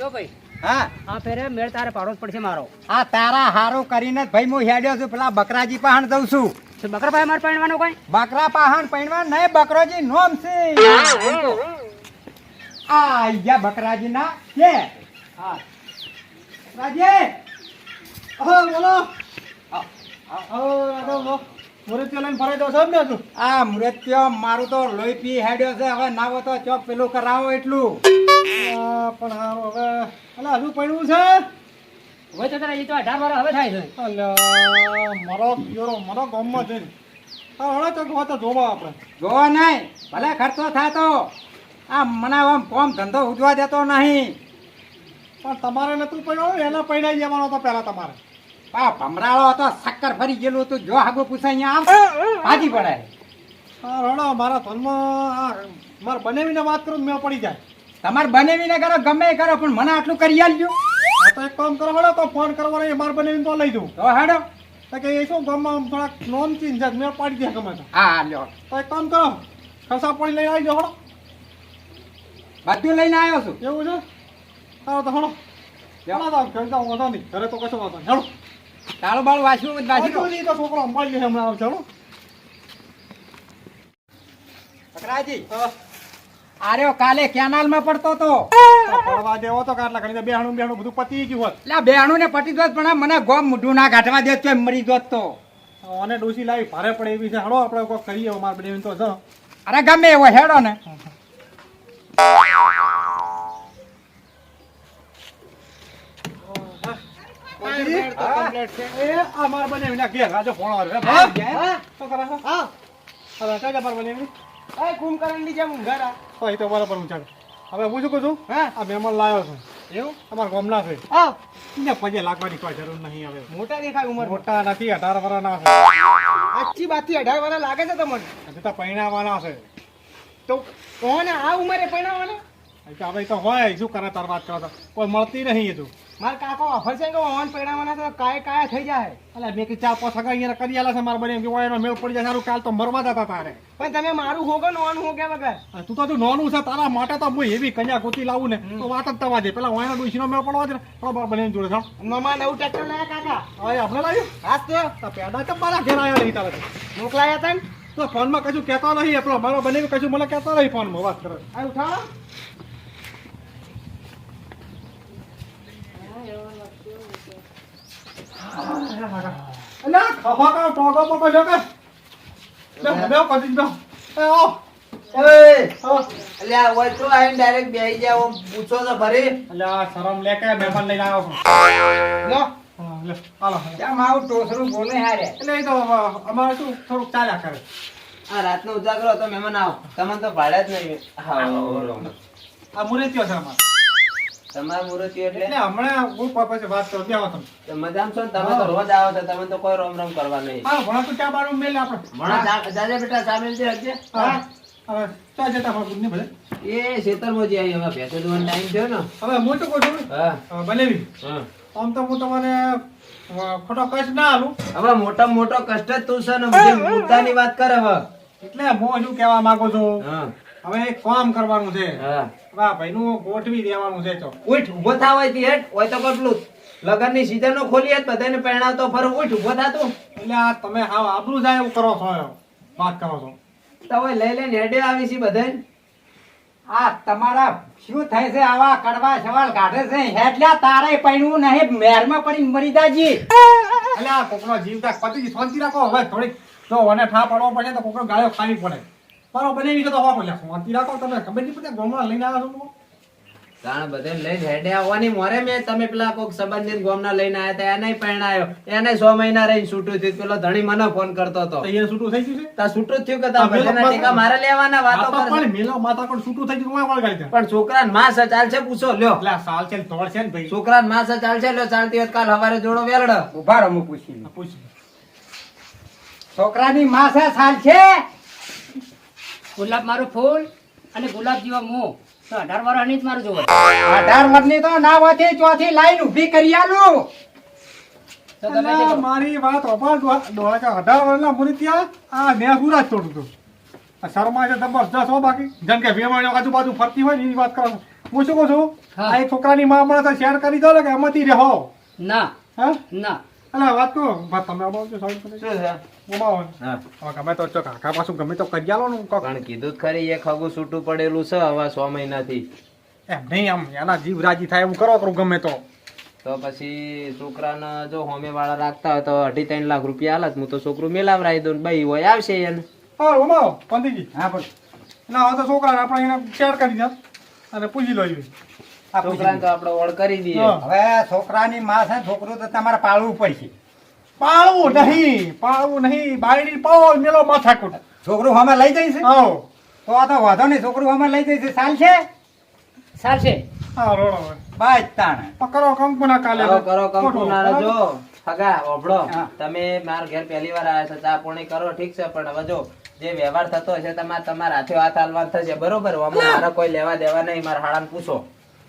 જો ભાઈ. હા. આ ફેરે મેળ તારે પાડવો જ પડશે મારો. આ તારા હારો કરીને ભાઈ હું હેડ્યો છું. પેલા બકરાજી પાહણ જઉં છું. બકરા ભાઈ મારે પહેરવાનું કોઈ? બકરા પાહણ પૈણવા નહીં બકરોજી નોમ છે. આ ગયા બકરાજી ના છે હા બોલો. મુરત્યો લઈને ફરાઈ દો છો ને તું આ મૃત્યુ મારું તો લોહી પી હેડ્યો છે હવે નાવો તો ચોક પેલું કરાવો એટલું. પણ હારું હવે અલા હજુ પડ્યું છે? હવે તો તારે એ તો અઢાર વાર હવે થાય છે. અલ્યા મારો પિયરો મારો ગામમાં જઈને. તો જોવા તો જોવા આપણે. જોવો નહીં ભલે ખર્ચો થાય તો આ મને આમ કોમ ધંધો ઉજવા દેતો નહીં. પણ તમારે નતું પડ્યો એના પૈડા જવાનો હતો પહેલાં તમારે. આ ભમરાળો હતો સક્કર ફરી ગયેલું હતું. જો આગો પૂછાય અહીંયા આવ. ભાજી પડે હા રડો મારા ધનમાં આ મારે બનાવીને વાત કરું મેં પડી જાય. તમારે બનેવીને કરો ગમે એ કરો પણ મને આટલું કરી આલજો. હા તો એક કામ કરો હડો તો ફોન કરવાનો એ મારે બનેવીને તો લઈ જવું તો હેડો. તો કે એ શું ગામમાં થોડાક નોન ચીન છે મેં પાડી દે ગમે તો. હા લ્યો. તો એક કામ કરો ખસા પાણી લઈ આવી જાઓ હળો બધું લઈને આવ્યો છું. એવું છે? હા તો હડો. ઘરે તો કશો વાંધો નહીં. હળો તાળું બાળું વાંચી હજુ નહીં તો છોકરો અંબાઈ ગયો હમણાં ચાલો હળો બકરાજી આર્યો કાલે કેનાલમાં પડતો તો. પડવા દેવો તો કાટલા ઘણી બેહાણું બેહાણું બધું પતી ગયું હોત. એટલે બેણું ને પટી દોત પણ મને ગોમ મૂઢું ના ગાંઠવા દે તો મરી દોત તો. અને ડોસી લાવી ભારે પડે એવી છે. હળો આપણે કોઈ કરીએ માર બેન તો જ અરે ગમે એવો હેડો ને એ આ મારે બનાવીને આ ઘેર આજે ફોન આવ્યો હા, હે હા. શું કરે છે હા હવે કઈ જા મારે બનાવીને એ કુંભકર્ણની જેમ ઊંઘાર આ. તો એ તો હવે હું શું કહું છું? હા. આ મહેમાન લાવ્યો છું. એવું? અમારા ગામના છે. એને પગે લાગવાની કોઈ જરૂર નહીં હવે. મોટા દેખાય ઉંમર મોટા નથી અઢાર વર્ષના છે. આછી બાથી અઢાર વાર લાગે છે તમને? હજી તો છે. તો કોને આ ઉંમરે પરણાવવાના હવે તો હોય શું કરે તાર વાત કરો તો? કોઈ મળતી નહીં એ તો. મારા કાકો ઓફર છે કે ઓન મને તો કાય કાય થઈ જાય. એટલે મેં કે ચાર પોસા સગા અહીંયા કરી આલા છે માર બને. કે ઓય એનો મેળ પડી જાય સારું કાલ તો મરવા જતા તારે. પણ તમે મારું હોગો ને ઓન હોગે વગર. તું તો તું નોનું છે તારા માટે તો હું એવી કન્યા ગોતી લાવું ને તો વાત જ તવા દે. પેલા ઓયનો ડોશીનો મેળ પડવા દે તો બાર બને જોડે છો નમા નવું ટ્રેક્ટર લાયા કાકા? હવે આપણે લાવ્યું? હાથ તો. તો પેડા તો મારા ઘેર આયા નહીં તારે મોકલાયા હતા ને? તો ફોનમાં કશું કહેતો નહીં આપણો મારો બને કશું મને કહેતો નહીં ફોનમાં વાત કરે. આ ઉઠાવો. અલ્યા ખભા કા ટોગો પકો જો કે બે બે પડી બે એ ઓય આવો. અલ્યા ઓય તો આઈને ડાયરેક્ટ બેહી શરમ લે કે મહેમાન લઈને આવ્યો ટોસરું બોલે હારે એટલે એ તો અમારે શું થોડુંક ચાલ્યા કરે આ રાતનો ઉજાગરો હતો મહેમાન આવો તમને તો ભાડે જ નહીં હા આ કયો છે અમારે તમારા મુરતી એટલે? હમણાં હું પ- વાત કરું. ત્યાં તમે. તો મજામાં છો તમે તો રોજ આવો છો તમે તો કોઈ રોમ રોમ કરવા નહીં. હા ભણા તું ચા બારું મેલ આપણે ભણા જાજે બેટા સામેલ છે હજે. હા હવે ચા જતા હોય બુદ્ધિ ભલે. એ ખેતરમાં જે આવી હવે ભેંસો દોવાનો ટાઈમ થયો ને. હવે હું તો કહું છું? હા. બનેવી. હા. આમ તો હું તમને ખોટો કષ્ટ ના આલું હવે મોટામાં મોટો કષ્ટ જ તું છે ને મુદ્દાની વાત કરે હવે. એટલે હું હજુ કહેવા માંગુ છું. હા. હવે એક કામ કરવાનું છે. હા. વાહ ભાઈનું ગોઠવી દેવાનું છે તો. ઉઠ ઊભો થા હોયથી હેઠ હોય તો કપલું લગનની સીઝન નો ખોલી હેઠ બધાને પહેણાવતો ફરું. ઉઠ ઊભો થા તું. એટલે આ તમે હાવ આબરૂ જાય એવું કરો છો વાત કરો છો. તો હવે લઈ લઈને હેડે આવી છે બધાને. આ તમારા શું થાય છે? આવા કડવા સવાલ કાઢે છે. હેટલ્યા તારે પૈણું નહીં. મેરમાં પડી મરી દાજી એટલે આ કોકનો જીવતા પતિ શાંતિ રાખો. હવે થોડીક જો મને ઠા પડવો પડે તો કોકનો ગાયો ખાવી પડે. મારો બનેવી છે તો હોકો લ્યા શાંતિ રાખો તમે ખબર નહીં પડે ગોમડા લઈને આવ્યા છો કારણ બધે લઈને હેડે આવવાની મોરે મેં. તમે પેલા કોઈક સંબંધિત ગોમના લઈને આવ્યા હતા એને પરણાયો. એને સો મહિના રહીને છૂટું થયું. પેલો ધણી મને ફોન કરતો હતો. તો અહીંયા છૂટું થઈ ગયું છે? તા છૂટું થયું કે તા ટેકા મારે લેવાના વાતો કરે પણ મેલો માતા પણ છૂટું થઈ ગયું કોણ દે પણ છોકરાને માં સે ચાલશે પૂછો લ્યો. એટલે સાલ છે ને તોડ છે ને ભાઈ? છોકરાને માં સે ચાલશે લ્યો ચાલતી હોત કાલ હવારે જોડો વેલડ. ઊભા રહો હું પૂછી પૂછ. છોકરાની માં છે સાલ છે? ગુલાબ મારું ફૂલ અને ગુલાબ જેવા મોં. તો અઢાર વર્ષની જ મારું જોવે અઢાર વર્ષની તો ના વાથી ચોથી લાઈન ઊભી કરી આલું. તો તમે અલા, મારી વાત અભાર ડોળા અઢાર વર્ષના મુની ત્યાં આ મેં સુરત તોડું હતું આ શર્મા છે જબરજસ્ત હો બાકી. જેમ કે વેવાણીઓ આજુબાજુ ફરતી હોય ને એની વાત કરો. હું શું કહું છું? હા. આ એક છોકરાની માં હમણાં તો શેર કરી દો ને કે એમાંથી રહો. ના. હા? ના. અલા વાત કહો વાત તમે અબાવજો સાહેબ. શું છે? ઉમાવો હા. હવે ગમે તો ચો કાકા પાછું ગમે તો કરી આલો નું પણ કીધું ખરી એ ખગું છૂટું પડેલું છે હવે સો મહિનાથી. એમ નહીં આમ એના જીવ રાજી થાય એવું કરો કરું ગમે તો. તો પછી છોકરાને જો હોમે વાળા રાખતા હોય તો અઢી ત્રણ લાખ રૂપિયા હાલત હું તો છોકરું મેલાવરાઈ દઉં ને ભાઈ હોય આવશે એને. હા ઉમાવો પંથીજી હા પણ ના હવે તો છોકરાને આપણે એને શેર કરી દે. અને પૂછી લો આ છોકરાને તો આપણે ઓળ કરી દઈએ. હવે છોકરાની માં છે છોકરું તો તમારે પાળવું પડશે. પાળવું નહીં પાળવું નહીં. બાયડી પાવો મેલો માથાકૂટ. છોકરું હમે લઈ જઈશ આવો. તો આ તો વાંધો નહીં છોકરું હમે લઈ જઈશ ચાલશે? ચાલશે. હા રોડો બાય તાણ. પકડો કંકુના કાલે. કરો કંકુના? જો. હગા ઓભળો. તમે મારા ઘેર પહેલી વાર આવ્યા છો ચા પાણી કરો ઠીક છે પણ હવે જો જે વ્યવહાર થતો હશે તમારે તમારા હાથે હાથ હાલવા થશે. બરોબર? આમાં કોઈ લેવા દેવા નહીં મારા હાડાને પૂછો.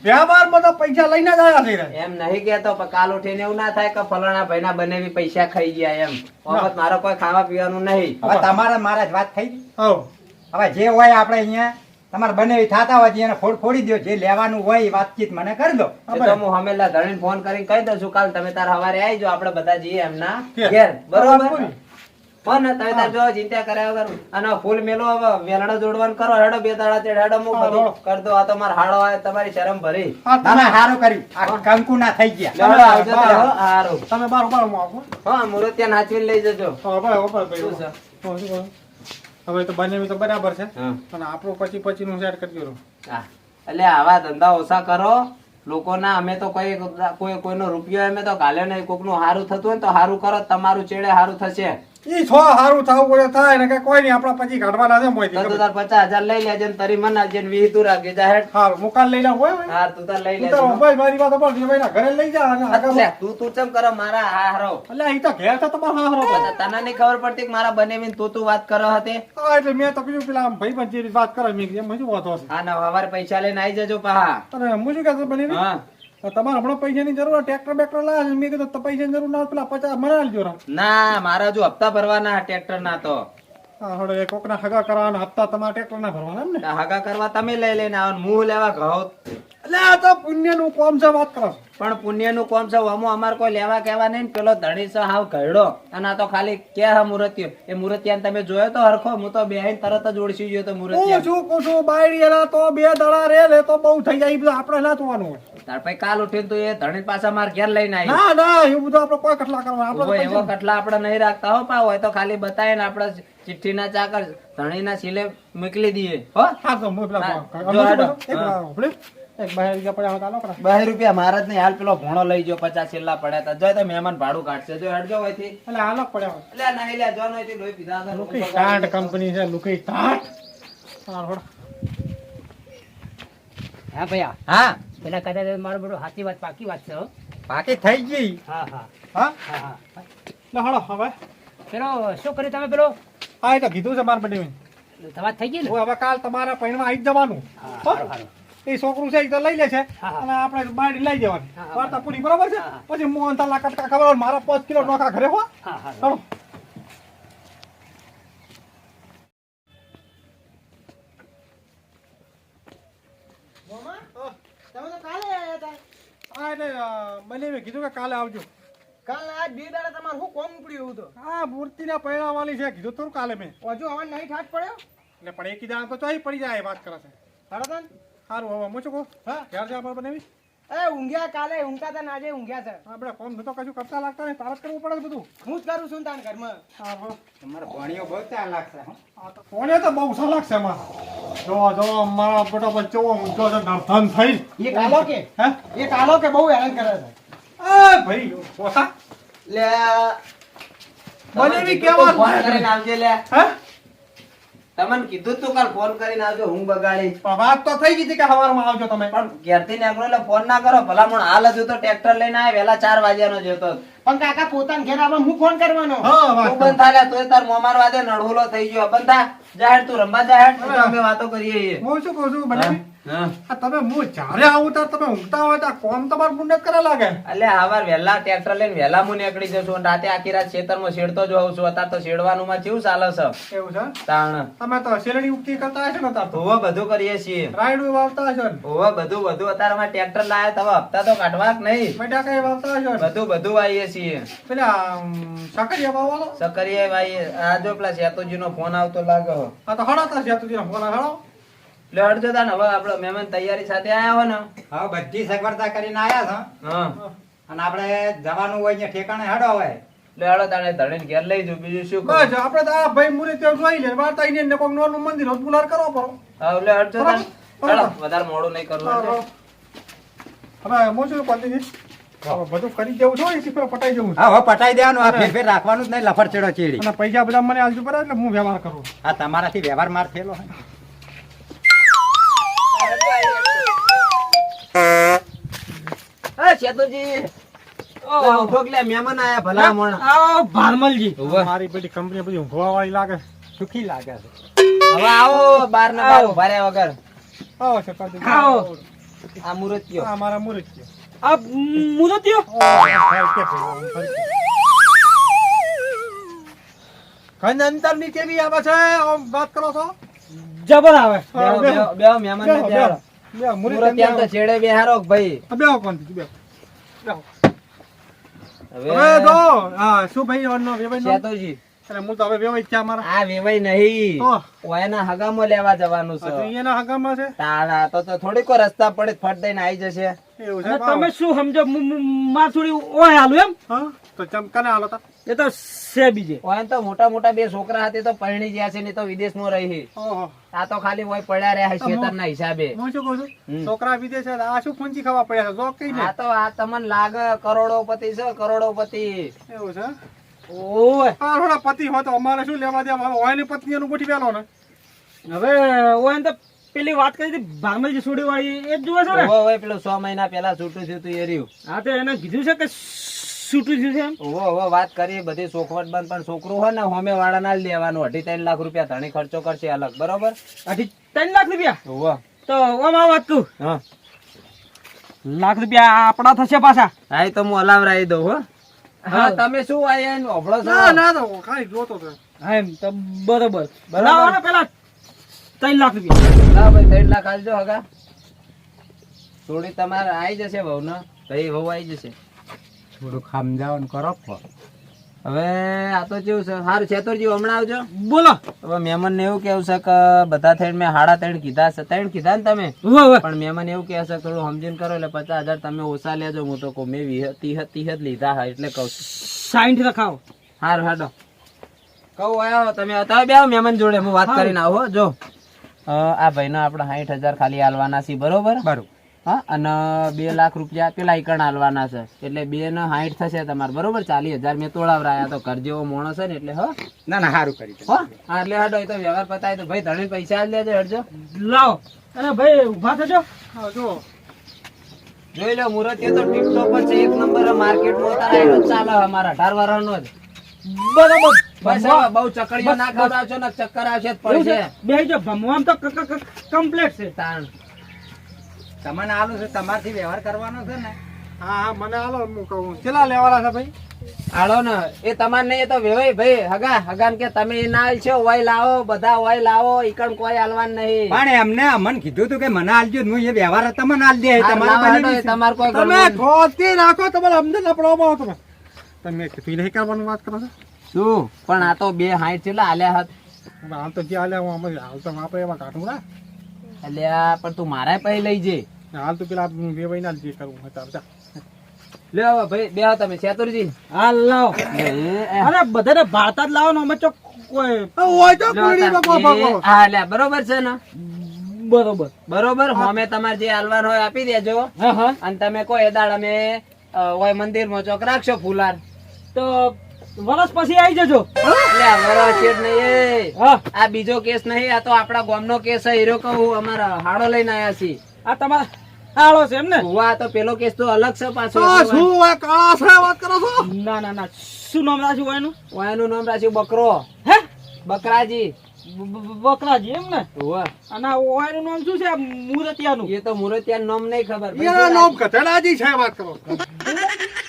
વ્યવહારમાં તો પૈસા લઈને જ આવ્યા છે એમ નહીં કેતો કાલ ઉઠીને એવું ના થાય કે ફલાણા ભાઈના બંને બી પૈસા ખાઈ ગયા એમ. વખત મારો કોઈ ખાવા પીવાનું નહીં. હવે તમારે મારે જ વાત થઈ હવે. જે હોય આપણે અહીંયા તમારે બંને થતા હોય એને ફોડ ફોડી દો જે લેવાનું હોય એ વાતચીત મને કરી દો. તો હું હમેલા ધણીને ફોન કરીને કહી દઉં છું કાલ તમે તાર હવારે આવી જાઓ આપણે બધા જઈએ એમના. ઘેર. બરાબર. ને તમે તાર જો ચિંતા કર્યા વગર અને ફૂલ મેલો હવે વેલણો જોડવાનું કરો હેડો બે દાડા તે હેડો હું બધું કરતો આ તમાર હાડો આવે તમારી શરમ ભરી. તમે- હારો કર્યું. આ કંકુ ના થઈ ગયા. આવજો હારું. તમે બાર બાર મો આવો. હા ત્યાં નાચવી લઈ જજો. કહો? હવે તો બંને તો બરાબર છે. પણ આપણો પછી પછી નું સેટ કરી દો હા. એટલે આવા ધંધા ઓછા કરો. લોકોના અમે તો કોઈ કોઈ કોઈનો રૂપિયો અમે તો કાલે નહીં. કોકનું હારું થતું હોય તો હારું કરો. તમારું ચેડે હારું થશે. ઈ છો હારું થાવું પડે થાય ને કે કોઈ નહીં આપણા પછી કાઢવાના છે મોંથી. તો તાર પચાસ હજાર લઈ લેજે ને તરી મન આવજે ને વીસ તું રાખજે જાહેર હારું, મુકાલ લઈ લે હોય. હાર તું તાર લઈ લેજે. તો ભાઈ મારી વાત સાંભળ, ભાઈ ના ઘરે લઈ જા અને આગળ તું તું ચમ કરો મારા હારો એટલે ઈ તો ઘેર તો તમારે હારો. તને નહીં ખબર પડતી કે મારા બને તું તું વાત કરો હતી? હા, એટલે મેં તો કીધું પેલા આમ પણ જે વાત કરે મેં એમ શું વાંધો છે. હા ના હવારે પૈસા લઈને આવી જજો પા અને હું શું કહેતો બની હા. તમારે હમણાં પૈસાની જરૂર ટ્રેક્ટર બેક્ટર લાવે મેં કીધું પૈસાની જરૂર ના પેલા પચાસ મને આલજો ના મારા જો હપ્તા ભરવાના ટ્રેક્ટર ના તો. હા કોકના હગા કરવાના હપ્તા તમારા ટ્રેક્ટર ના ભરવાના ને હગા કરવા તમે લઈ લઈને આવો ને લેવા ઘઉં. એટલે આ તો પુણ્યનું કોમ છે વાત કરો પણ પુણ્યનું કોમ છે અમો અમાર કોઈ લેવા કેવા નહીં પેલો ધણી છે હાવ ઘરડો. અને આ તો ખાલી કે હા મુરતિયો એ મુરતિયાને તમે જોયો તો હરખો હું તો બેહીને તરત જ ઓળસી ગયો તો હું શું કહું છું? બાયડી તો બે દડા રે તો બહુ થઈ જાય આપણે ના જોવાનું હોય. તાર પછી કાલ ઉઠીને તો એ ધણી પાછા માર ઘેર લઈને આવી. ના ના એવું બધું આપણે કોઈ કટલા કરવા આપણે એવો કટલા આપણે નહીં રાખતા હો પા હોય તો ખાલી બતાવીને આપણે ચાકર સિલે મોકલી દઈએ હો. હા તો રૂપિયા હાલ પેલો ભોણો લઈ ગયો પચાસ છેલ્લા પડ્યા હતા. જોય તો મહેમાન ભાડું કાઢશે. જો હેડજો હોયથી એટલે આલોક પડ્યા એટલે નહીં લે જો નહીં લોહી પીધા લુકી ટાટ કંપની છે લુકી ટાટ. હા ભૈયા. હા. પેલા કદાચ મારો બધું સાચી વાત પાકી વાત છે પાકી બાકી થઈ ગઈ? હા હા. હા? હા હા. હવે. પેલો શું કર્યું તમે પેલો? હા એ તો કીધું છે મારા બધી તમારે થઈ ગઈ ને? હવે કાલ તમારા પૈણમાં આવી જવાનું. એ છોકરું છે એ તો લઈ લે છે. અને આપણે બાડી લઈ જવાની. વાર્તા પૂરી બરાબર છે. પછી મોહન તાલા કટકા ખબર હોય, મારા પાંચ કિલો નોખા ઘરે હો? હા હા. ચાલો તમે તો કાલે આવ્યા હતા. હા એટલે અ, મેં કીધું કે કાલે આવજો. કાલે આજ બે દાડા તમારે શું કોમ ઉપડ્યું એવું તો? હા મૂર્તિના પૈણાવાળી છે કીધું તું કાલે મેં. હજુ હવે નહીં ઠાઠ પડ્યો? એટલે પણ એક દાડા તો ચોઈ પડી જાય એ વાત કરે છે હળદન સારું હવે શું કહું હા. ઘેર જા બનેવી એ ઊંઘ્યા કાલે ઊંઘતા હતા આજે ઊંઘ્યા છે. આપણે કોમ તો કશું કરતા લાગતા નહીં. તારે કરવું પડે બધું. હું જ કરું છું તાન ઘરમાં. હા હો. તમારે ભણીઓ બહુ ત્યાં લાગશે હો. તો કોને તો બહુ સા લાગશે એમાં જો જો મારા બેટા બચ્ચો ઊંઘો છે નર્ધન થઈ. એ કાલો કે? હે? એ કાલો કે બહુ હેરાન કરે છે? એ ભાઈ પોસા લે કેવા તું કેવાનું? ફોન કરીને આવજે લે. હે? તમને કીધું તું કાલ ફોન કરીને આવજો હું બગાડી વાત તો થઈ ગઈ હતી કે સવારમાં આવજો તમે. પણ ઘેરથી નીકળો એટલે ફોન ના કરો. ભલામણ હાલ હજુ તો ટ્રેક્ટર લઈને આવે વેલા ચાર વાગ્યાનો જતો પણ કાકા પોતાને ઘેર આવવા હું ફોન કરવાનો? હા તું બંધ થાય તોય તાર મોમાર વાદે નડहुલો થઈ ગયો. બંધા જાહેર તું રમવા જાહેર અમે વાતો કરીએ. હું શું કહું છું બને હા. આ તમે હું જ્યારે આવું ત્યારે તમે ઊંઘતા હોય તો કોમ તમારે પુણ્ય કરે લાગે. અલ્યા હવાર વહેલા ટ્રેક્ટર લઈને વહેલા હું નીકળી જશું અને રાતે આખી રાત ખેતરમાં શેડતો જ હોઉં છું. અત્યારે તો શેડવાનું માં કેવું ચાલે છે? એવું છે? તાણ. તમે તો શેરડી ઉગતી કરતા હશો ને તાર હોવા બધું કરીએ છીએ. રાયડું વાવતા હશો ને? હોવા બધું બધું. અત્યારે અમારે ટ્રેક્ટર લાયા તો હપ્તા તો કાઢવા જ નહીં. બટાકા વાવતા હશો બધું બધું વાઈએ છીએ. પેલા સકરિયા સાકરિયા વાવવાનો? સકરીએ વાઈએ આ જો પેલા સેતુજી નો ફોન આવતો લાગે આ તો છે તું ફોન હડાવો એટલે હટજો તાન હવે આપડે મહેમાન તૈયારી સાથે આયા હો ને. હા બધી સગવડતા કરીને આયા છો? હા. અને આપણે જવાનું હોય ને ઠેકાણે હડો હોય એટલે તાણે ધણીને ઘેર લઈ જો બીજું શું કહો? છો આપણે તો આ ભાઈ મુરે ત્યાં જોઈ લે વાર્તા આઈને ને કોક નોનું મંદિર હોય બુલાર કરો પરો હા એટલે હટજો તાન. ચાલો વધારે મોડું નહીં કરવું. હવે હું શું પતિજી બધું કરી દેવું છે પેલો પટાઈ જવું હા હવે પટાઈ દેવાનું આ ફેર ફેર રાખવાનું જ નહીં લફર ચેડો. ચેડી અને પૈસા બધા મને આજુ પડે એટલે હું વ્યવહાર કરું. આ તમારાથી વ્યવહાર માર થયેલો છે હા સેતુજી લે, ઊભો કે લે, મહેમાન આયા ભલા મોણ આવો ભારમલજી. મારી બધી કંપની બધી ઊંઘવા વાળી લાગે સુખી લાગે છે. હવે આવો બાર ને બાર ઊભા વગર. આવો છે આવો. આ મુરતિયો આ મારા મુરત આ મુદતિયો કઈ અંતરની કેવી આવે છે? વાત કરો છો? જબર આવે. બે મહેમાન ને મુરત મુરતિયાને તો છેડે બેહારો ભાઈ? બેહો કોનથી, બેહો. બેહો. હવે હવે હા શું ભાઈ નો વેવાઈ નો? સેતુજી એટલે હું તો હવે વેવાઈ છે અમારા. આ વેવાઈ નહીં. ઓયના હગામાં લેવા જવાનું તો છે અહીંયાના હગામાં છે? તાળા તો તો થોડીક રસ્તા પડે ફટ દઈને આવી જશે. તમે શું સમજો માર થોડી ઓય હાલું એમ? હા તો ચમ કને હાલો તા? એ તો છે બીજે. ઓય તો મોટા મોટા બે છોકરા હતા તો પરણી ગયા છે ને તો વિદેશમાં રહી. આ તો ખાલી ઓય પડ્યા રહ્યા છે ખેતરના હિસાબે. હું શું કહું છું? છોકરા વિદેશ છે આ શું ફૂંચી ખાવા પડ્યા છે? જો કઈ ને. આ તો આ તમને લાગે કરોડોપતિ છે કરોડોપતિ. એવું છે? ઓય. આ પતિ હોય તો અમારે શું લેવા દેવા? ઓયની પત્ની એનું ગોઠી પેલો ને. હવે ઓય તો પેલી વાત કરી હતી ભારમલજી સોડી વાળી એ જ જુએ છે ને? ઓવે પેલું સો મહિના પહેલા છૂટું થયું તું એ રહ્યું. હા તો એને કીધું છે કે છૂટું થયું છે એમ? ઓવો ઓવો વાત કરી બધી સોખવટ બંધ પણ છોકરું હોય ને હોમે વાળા ના જ અઢી ત્રણ લાખ રૂપિયા ધણી ખર્ચો કરશે અલગ બરોબર? અઢી ત્રણ લાખ રૂપિયા? ઓવો તો ઓમાં વાત કહું હા. લાખ રૂપિયા આપણા થશે પાછા. હા તો હું અલાવરાઈ દઉં હો. હા. તમે શું આયા એનું છો? ના ના તો ખાલી જોતો તો. હા એમ તો બરોબર. બરાબર. પેલા ત્રણ લાખ રૂપિયા. ના ભાઈ ત્રણ લાખ આલજો હગા. થોડી તમારે આવી જશે વહુ ને ભાઈ વહુ આવી જશે. થોડુંક ને કરો હવે આ તો કેવું છે. સારું છેતરજી હમણાં આવજો. બોલો. હવે મહેમાન ને એવું કેવું છે કે બધા થઈને મેં હાડા ત્રણ કીધા છે. ત્રણ કીધા ને તમે. પણ મહેમાન એવું કહે છે થોડું સમજીને કરો એટલે પચાસ હજાર તમે ઓછા લેજો. હું તો કહું મેં તીહ ત્રીસ જ લીધા હા એટલે કહું છું. સાઈઠ રખાવો. હારું હાડો. કહું આવો તમે તમે બે આવો મહેમાન જોડે હું વાત કરીને આવો જો. આ આ ભાઈને આપણે સાઠ હજાર ખાલી હાલવાના છે બરોબર? બરું હા અને બે લાખ રૂપિયા પેલા ઈકણ હાલવાના છે. એટલે બે ને હાઈટ થશે તમારે. બરોબર? ચાલીસ હજાર મેં તોડાવરાયા તો ઘર જેવો માણસ છે ને એટલે હો? ના ના સારું કરી હો? હા એટલે હડો તો વ્યવહાર પતાય તો. ભાઈ ધણી પૈસા લેજો હડજો લાવો. અને ભાઈ ઊભા થજો. જો જોઈ લો મુરત એ તો ટીપ ટોપ છે એક નંબર માર્કેટમાં જ ચાલે અમારા અઢાર વર્ષનો જ. બરોબર. બસ બહુ ચકડીઓ ના ખવડાવશો ને ચક્કર આવશે જ પડશે. બે જો ભમવામ તો કમ્પ્લીટ છે. તાણ. તમને આલું છે તમારથી વ્યવહાર કરવાનો છે ને? હા હા મને આલો હું કહું. કેટલા લેવાના છે ભાઈ? આળો ને એ તમારે નહીં એ તો વેવાય ભાઈ. હગા હગાન કે તમે એ ના છો ઓય લાવો બધા ઓય લાવો ઈકણ કોઈ હાલવાન નહીં. પણ એમને અમન કીધું તું કે મને આલજો હું એ વ્યવહાર તમને આલ દે તમારે. તમારે કોઈ તમે ગણવું નાખો તમારે અમને લપડાવવામાં આવો તમે તમે કીધું નહીં કરવાનું વાત કરો છો? શું? પણ આ તો બે હાઈટ છેલ્લા હાલ્યા હત. હાલ તો જે હાલ્યા હું આમ હાલ તો આપણે એમાં કાઢું ના અલ્યા પણ તું મારા પૈ લઈ જે. હાલ તો પેલા વેવાઈ ના લીધી કરું લે હવે ભાઈ બે તમે શેતુરજી હા લાવો. અરે બધાને ભારતા જ લાવો ને અમે ચો કોઈ હોય તો પૂરી બકો હા લે બરોબર છે ને? બરોબર. બરોબર? અમે તમારે જે હાલવાનું હોય આપી દેજો. હા હા. અને તમે કોઈ દાડ અમે હોય ઓય મંદિરમાં ચોક રાખશો ફુલાર. તો વરસ પછી આવી જજો. નહીં આ બીજો કેસ નહીં આ તો આપણા ગામનો કેસ હીરો કહું અમારા હાડો લઈને આયા છીએ. આ તમારા હાડો છે એમ ને? ઉવા તો પેલો કેસ તો અલગ છે પાછો. શું કાળા છે વાત કરો છો? ના ના ના. શું નામ રાખ્યું વાયનું? એનું એનું નામ રાખ્યું બકરો. હે? બકરાજી. બકરાજી એમ ને અને ઓયનું નામ શું છે આ એ તો મુરતિયા નામ નહીં ખબર એના નામ ગધેડાજી છે વાત કરો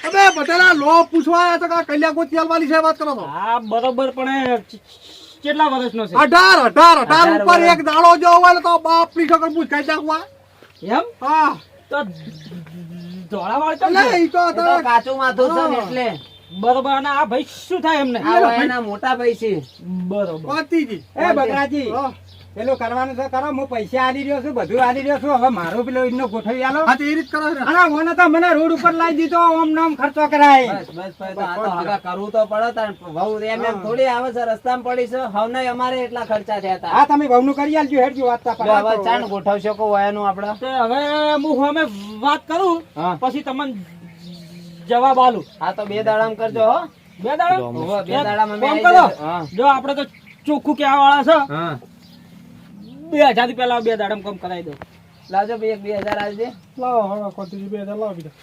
અબે બટેલા લો પૂછવા આવ્યા તો કા કલ્યા ગોતિયાલ વાળી છે વાત કરો છો આ બરોબર પણ કેટલા વર્ષનો છે અઢાર અઢાર અઢાર અઢાર ઉપર એક દાડો જો હોય તો બાપની છોકર પૂછ કઈ નાખવા એમ હા તો ધોળા વાળ તો એ તો કાચું માથું છે એટલે બરોબર અને આ ભાઈ શું થાય એમને? આ વયના મોટા ભાઈ છે. બરોબર. પતિજી. એ બકરાજી પેલું કરવાનું છે કરો હું પૈસા આલી રહ્યો છું બધું આલી રહ્યો છું હવે મારો પેલો એનો ગોઠવી આલો. હા તો એ રીત કરો અરે મને તો મને રોડ ઉપર લાવી દીધો ઓમ નામ ખર્ચો કરાય. બસ બસ ભાઈ તો આ તો હવે કરવું તો પડે તાર વહુ એમ એમ થોડી આવે છે રસ્તામાં પડી છે હવને અમારે એટલા ખર્ચા થયા હતા. હા તમે ભાવનું કરી આલજો હેડજો વાત તા જો હવે ચાણ ગોઠવશો કો વાયનું આપડે તે હવે હું હવે વાત કરું પછી તમને જવાબ આલું. હા તો બે દાડામાં કરજો હો. બે દાડા? બે દાડામાં કરો. જો આપણે તો ચોખ્ખું કેવા વાળા છે બે હજારથી પેલા બે દાડામાં કામ કરાવી દો. લાવજો ભાઈ એક બે હજાર આલજે. લાવો હવે પતિજી બે હજાર લાવી બીજા.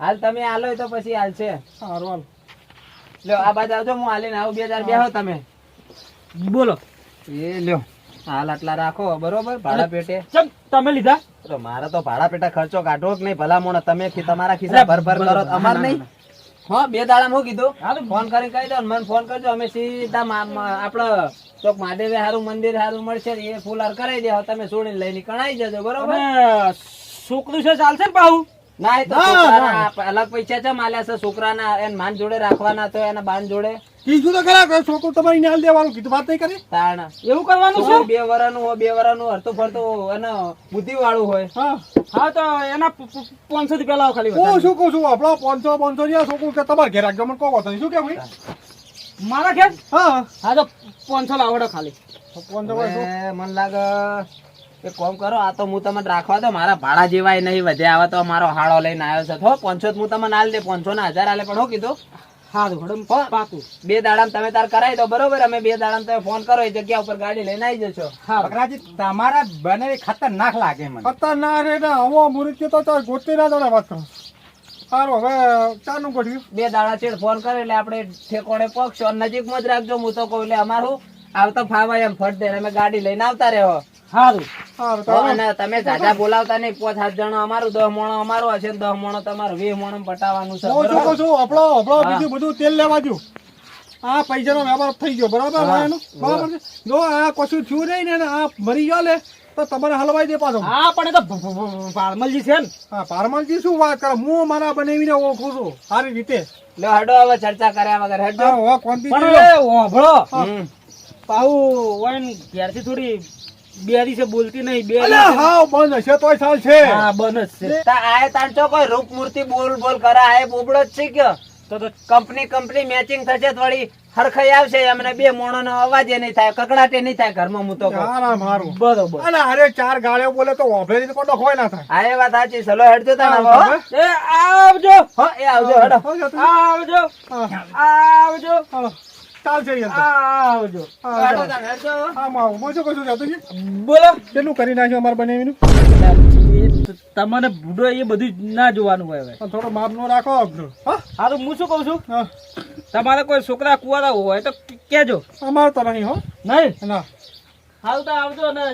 હાલ તમે આલો તો પછી હાલશે સારું હાલો. લ્યો આ બાજુ આવજો હું હાલીને આવું. બે હજાર બેહો તમે. બોલો. એ લ્યો હાલ આટલા રાખો બરોબર? ભાડા પેટે. ચમ તમે લીધા? તો મારે તો ભાડા પેટા ખર્ચો કાઢવો કે નહીં. ભલા મોણો તમે તમારા ખિસ્સા ભર ભર કરો અમાર નહીં. હા બે દાડા હું કીધું? ફોન કરીને કહી દો મને ફોન કરજો. અમે સીધા આપડે ચોક મહાદેવે હારું મંદિર હારું મળશે એ ફૂલ હાર કરાવી દે તમે છોડીને લઈને કણાઈ જજો બરોબર? છોકરું છે ચાલશે ને પાહુ? ના એ તો અલગ પૈસા છે માલ્યા છે છોકરાના એને માન જોડે રાખવાના તો એના બાન જોડે. કીધું તો ખરા કે છોકરો તમારી ન્યાલ દેવાનું કીધું વાત નહીં કરી? તાણ. એવું કરવાનું છે? બે વરાનું હોય બે વરાનું હરતો ફરતો અને બુદ્ધિ વાળું હોય. હા. હા તો એના પાંચસો થી પેલા ખાલી હું શું કહું છું આપણો પાંચસો પાંચસો ની આ છોકરું કે તમારે ઘેર રાખજો મને કહો શું કે ભાઈ? મારા ઘેર? હા. હા તો પાંચસો લાવડો ખાલી. પાંચસો પાંચસો. હવે મને લાગે એ કોમ કરો આ તો હું તમને રાખવા દો મારા ભાડા જેવાય નહીં વધે આવે તો મારો હાડો લઈને આવ્યો છે. તો પાંચસો હું તમને હાલ દે પાંચસો ના હજાર હાલે પણ હું કીધું? સારું હડમ પાકું. બે દાડામાં તમે તાર કરાવી દો બરોબર? અમે બે દાડામાં તમે ફોન કરો એ જગ્યા ઉપર ગાડી લઈને આવી જશો. બકરાજી તમારા બને ખતરનાક લાગે મને. ખતરનાક રે ને આવો મૃત્યુ તો ચાલ ગોતી ના દોડે વાત કરો. સારું હવે ચાનું ગોઠવ્યું. બે દાડા છેડ ફોન કરે એટલે આપણે ઠેકોણે પક્ષો નજીકમાં જ રાખજો હું તો કહું એટલે અમારું આવતો ફાવા એમ ફટ દે અમે ગાડી લઈને આવતા રહો. સારું સારું હો, તો અને તમે જાજા બોલાવતા નહીં પાંચ સાત જણા અમારું દસ મોણો અમારું હશે દસ મોણો તમારું વીસ મોણો પટાવવાનું છે હું શું છું? આપણો આપણો બીજું બધું તેલ લેવા દઉં આ પૈસાનો વ્યવહાર થઈ ગયો બરાબર? બરાબર જો આ કશું થયું નહીં ને આ મરી ગયો લે તો તમારે હલવાઈ દે પાછો. હા પણ એ તો ભારમલજી છે ને. હા પારમલજી શું વાત કરે? હું મારા બનાવીને ઓળખું છું સારી રીતે. હડો હવે ચર્ચા કર્યા વગર હડો પણ ઓભળો પાહુ ઘેરથી થોડી બે દિવસે બોલતી નહીં બે હા બંધ હશે તોય ચાલ છે. હા બંધ જ છે. તા આય તાન ચો કોઈ રૂપ મૂર્તિ બોલ બોલ કરે આય બોબડો જ છે કે તો તો કંપની કંપની મેચિંગ થશે તો વળી હરખાઈ આવશે એમને બે મોણો નો અવાજ નહીં થાય કકડાટે નહીં થાય ઘરમાં હું તો કહું. બરોબર. અને અરે ચાર ગાળ્યો બોલે તો ઓભે તો કોઈ ડખોય ના થાય. આ એ વાત સાચી ચલો હેડજો તાણ એ આવજો. હો એ આવજો હેડો. આવજો. આવજો. તો. આવજો. શું? બોલો. કેટલું કરી નાખ્યું અમારે બનાવીનું? એ તમને બુડો એ બધું ના જોવાનું હોય હવે. પણ થોડો માપ નો રાખો આપણું. હા? શું કઉ છું. તમારે કોઈ છોકરા કુવારા હોય તો કેજો. અમારે તો નહીં હો. નહીં? ના. હાલતા આવજો અને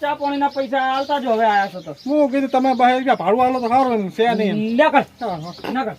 ચા પાણીના પૈસા આવતા જો હવે આયા છો તો. હું કીધું તમે બહાર ભાડું આલો તો સારું છે નહીં. ના કર. ના કર